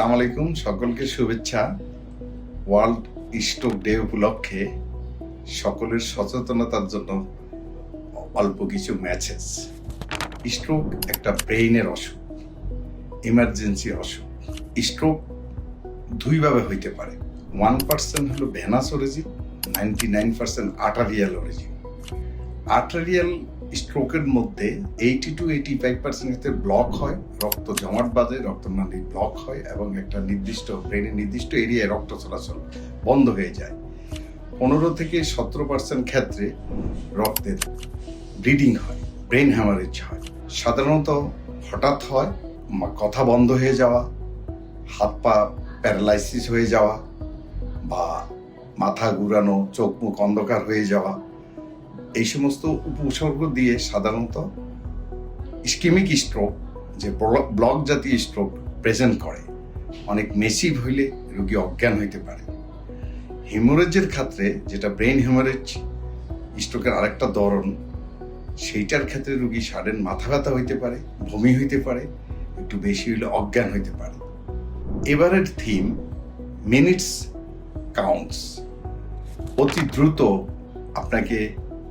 আসসালামু আলাইকুম, সকলকে শুভেচ্ছা। ওয়ার্ল্ড স্ট্রোক ডে উপলক্ষে সকলের সচেতনতার জন্য অল্প কিছু ম্যাচেস স্ট্রোক একটা ব্রেইনের অসুখ ইমার্জেন্সি অসুখ। স্ট্রোক দুইভাবে হইতে পারে। ওয়ান পার্সেন্ট হলো venous origin ninety nine percent arterial origin. Arterial স্ট্রোকের মধ্যে eighty to eighty five percent block হয়, রক্ত জমাট বাঁধে, রক্তনালী ব্লক হয় এবং একটা নির্দিষ্ট ব্রেনের নির্দিষ্ট এরিয়ায় রক্ত চলাচল বন্ধ হয়ে যায়। পনেরো থেকে সতেরো পার্সেন্ট ক্ষেত্রে রক্তের ব্লিডিং হয় ব্রেন হ্যামারেজ হয়। সাধারণত হঠাৎ হয় কথা বন্ধ হয়ে যাওয়া, হাত পা প্যারালাইসিস হয়ে যাওয়া, বা মাথা ঘুরানো, চোখ মুখ অন্ধকার হয়ে যাওয়া এই সমস্ত উপসর্গ দিয়ে সাধারণত স্কিমিক স্ট্রোক, যে ব্লক জাতীয় স্ট্রোক প্রেজেন্ট করে, অনেক মেসিভ হইলে রোগী অজ্ঞান হইতে পারে। হিমোরেজের ক্ষেত্রে যেটা ব্রেন হিমোরেজ স্ট্রোকের আরেকটা ধরন, সেইটার ক্ষেত্রে রোগী সাডেন মাথা ব্যথা হইতে পারে, বমি হইতে পারে, একটু বেশি হইলে অজ্ঞান হইতে পারে। এবারের থিম মিনিটস কাউন্টস অতি দ্রুত আপনাকে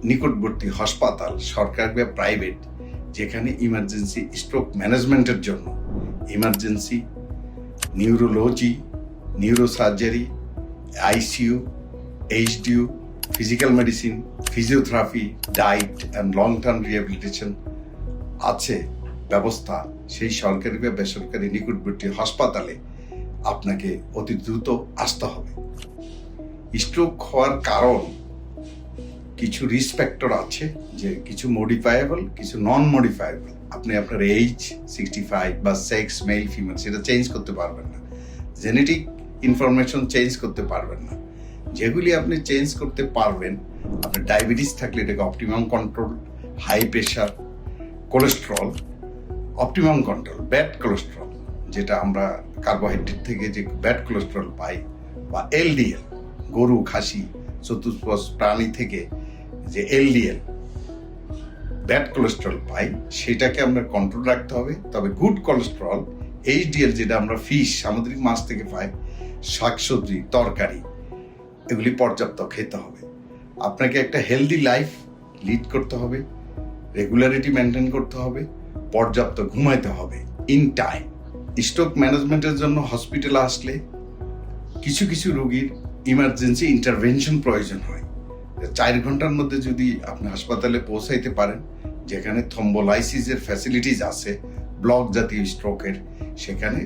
নিকটবর্তী হাসপাতাল, সরকার বা প্রাইভেট যেখানে ইমার্জেন্সি স্ট্রোক ম্যানেজমেন্টের জন্য emergency neurology neurosurgery ICU HDU physical medicine physiotherapy diet and long term rehabilitation আছে ব্যবস্থা। সেই সরকারি বা বেসরকারি নিকটবর্তী হাসপাতালে আপনাকে অতি দ্রুত আসতে হবে। স্ট্রোক হওয়ার কারণ কিছু রিস্ক ফ্যাক্টর আছে যে কিছু মডিফায়েবল কিছু নন মডিফায়েবল আপনি আপনার এইজ সিক্সটি ফাইভ বা সেক্স মেল ফিমেল সেটা চেঞ্জ করতে পারবেন না। জেনেটিক ইনফরমেশন চেঞ্জ করতে পারবেন না। যেগুলি আপনি চেঞ্জ করতে পারবেন, আপনার ডায়াবেটিস থাকলে এটাকে optimum control high pressure cholesterol optimum control bad cholesterol যেটা আমরা কার্বোহাইড্রেট থেকে যে ব্যাড কোলেস্ট্রল পাই, বা এলডিএল গরু, খাসি, চতুষ্পদ, প্রাণী থেকে যে এলডিএল, ব্যাড কোলেস্ট্রল পাই, সেটাকে আমরা কন্ট্রোল রাখতে হবে। তবে গুড কোলেস্ট্রল এইচডিএল যেটা আমরা ফিশ সামুদ্রিক মাছ থেকে পাই, শাকসবজি, তরকারি, এগুলি পর্যাপ্ত খেতে হবে। আপনাকে একটা হেলদি লাইফ লিড করতে হবে রেগুলারিটি মেনটেন করতে হবে, পর্যাপ্ত ঘুমাইতে হবে ইন টাইম স্ট্রোক ম্যানেজমেন্টের জন্য হসপিটালে আসলে কিছু কিছু রোগীর ইমার্জেন্সি ইন্টারভেনশন প্রয়োজন হয়। চার ঘণ্টার মধ্যে যদি আপনি হাসপাতালে পৌঁছাইতে পারেন, যেখানে থম্বোলাইসিসের ফ্যাসিলিটিস আছে ব্লক জাতীয় স্ট্রোকের সেখানে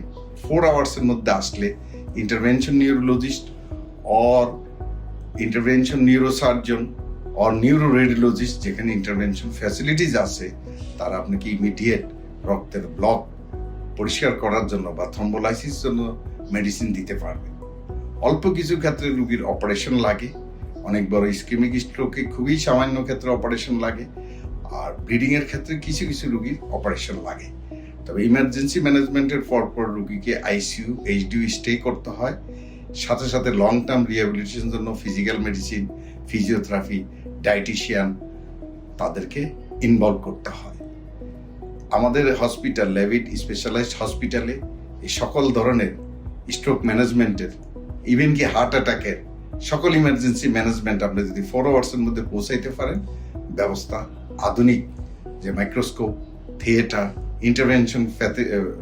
ফোর আওয়ার্সের মধ্যে আসলে intervention neurologist or intervention neurosurgeon or neuro radiologist যেখানে ইন্টারভেনশন ফ্যাসিলিটিস আছে, তারা আপনাকে ইমিডিয়েট রক্তের ব্লক পরিষ্কার করার জন্য বা থম্বোলাইসিস জন্য মেডিসিন দিতে পারবে। অল্প কিছু ক্ষেত্রে রুগীর অপারেশন লাগে। অনেক বড় ইস্কেমিক স্ট্রোকে খুবই সামান্য ক্ষেত্রে অপারেশন লাগে। আর ব্লিডিং এর ক্ষেত্রে কিছু কিছু রুগীর অপারেশন লাগে। তবে ইমার্জেন্সি ম্যানেজমেন্টের পর পর রুগীকে আইসিইউ এইচডিউ স্টে করতে হয়। সাথে সাথে লং টার্ম রিহ্যাবিলিটেশন জন্য ফিজিক্যাল মেডিসিন ফিজিওথেরাপি ডায়েটিশিয়ান তাদেরকে ইনভলভ করতে হয়। আমাদের হসপিটাল লেভিট স্পেশালাইজড হসপিটালে এই সকল ধরনের স্ট্রোক ম্যানেজমেন্টের ইভেন কি হার্ট অ্যাটাকের সকল ইমার্জেন্সি ম্যানেজমেন্ট আপনি যদি ফোর আওয়ার্সের মধ্যে পৌঁছাইতে পারেন, ব্যবস্থা আধুনিক, যে microscope theatre intervention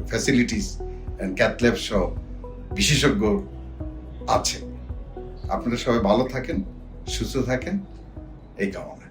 facilities and cath lab সহ বিশেষজ্ঞ আছে। আপনারা সবাই ভালো থাকেন, সুস্থ থাকেন, এই কামনা।